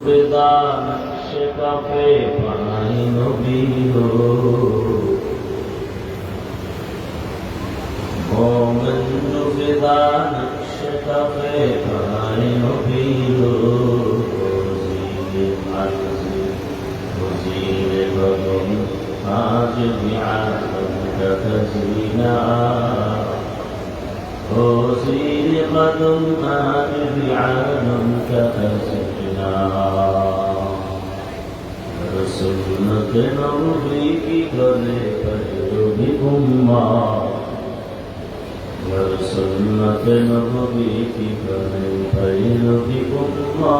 বেদা নকশে cafe পাই নবী গো মোমেন বেদা নকশে cafe পাই নবী গো জিলে Munsey জিলে বদন محمد آله عالم كتسجنا سنت نبی کی گلے پہلوی امہ ہر سنت نبی کی گلے پہلوی امہ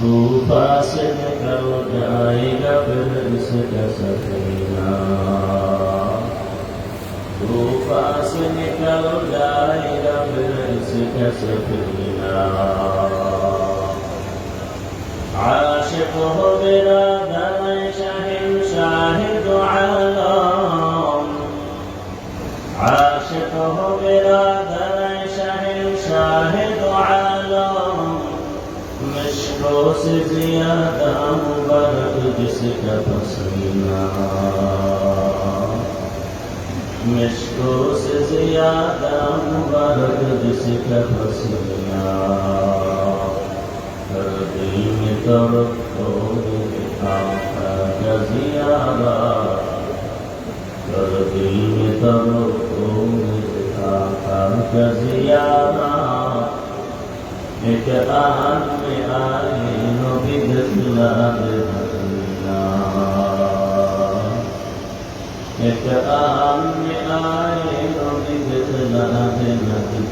تو پاس نکل جائے گا پھر اس کا سکینہ فاصلك الدار لبرزك سفينا عاشقه بلا ذريشه شاهد على عاشقه بلا ذريشه شاهد على مشموس زيادة مبارك جسك مشکو سے زیادہ مبارک جس کا حسینہ ہر دل میں تڑپ ہو گیا جزیادہ ہر دل میں تڑپ ہو گیا جزیادہ ایک آن میں آئے نو بھی دسلا دے එතකම් මෙආයේ නොතිදෙස නහසෙන් නැති